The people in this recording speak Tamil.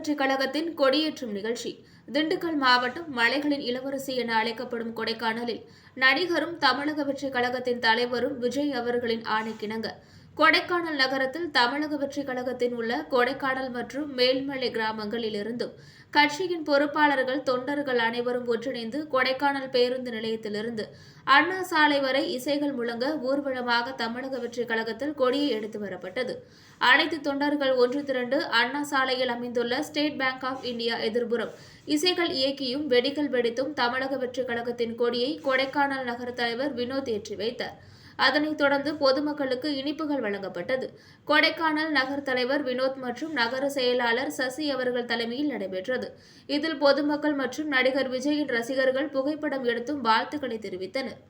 கழகத்தின் கொடியேற்றும் நிகழ்ச்சி. திண்டுக்கல் மாவட்டம் மலைகளின் இளவரசி என அழைக்கப்படும் கொடைக்கானலில் நடிகரும் தமிழக வெற்றி கழகத்தின் தலைவரும் விஜய் அவர்களின் ஆணைக்கிணங்க. கொடைக்கானல் நகரத்தில் தமிழக வெற்றி கழகத்தின் உள்ள கொடைக்கானல் மற்றும் மேல்மலை கிராமங்களில் இருந்தும் கட்சியின் பொறுப்பாளர்கள் தொண்டர்கள் அனைவரும் ஒன்றிணைந்து கொடைக்கானல் பேருந்து நிலையத்திலிருந்து அண்ணா சாலை வரை இசைகள் முழங்க ஊர்வலமாக தமிழக வெற்றி கழகத்தில் கொடியை எடுத்து வரப்பட்டது. அனைத்து தொண்டர்கள் ஒன்று திரண்டு அண்ணா சாலையில் அமைந்துள்ள ஸ்டேட் பேங்க் ஆஃப் இந்தியா எதிர்புறம் இசைகள் இயக்கியும் வெடிகள் வெடித்தும் தமிழக வெற்றி கழகத்தின் கொடியை கொடைக்கானல் நகர தலைவர் வினோத் ஏற்றி வைத்தார். அதனைத் தொடர்ந்து பொதுமக்களுக்கு இனிப்புகள் வழங்கப்பட்டது. கொடைக்கானல் நகர் தலைவர் வினோத் மற்றும் நகர செயலாளர் சசி அவர்கள் தலைமையில் நடைபெற்றது. இதில் பொதுமக்கள் மற்றும் நடிகர் விஜயின் ரசிகர்கள் புகைப்படம் எடுத்தும் வாழ்த்துக்களை தெரிவித்தனர்.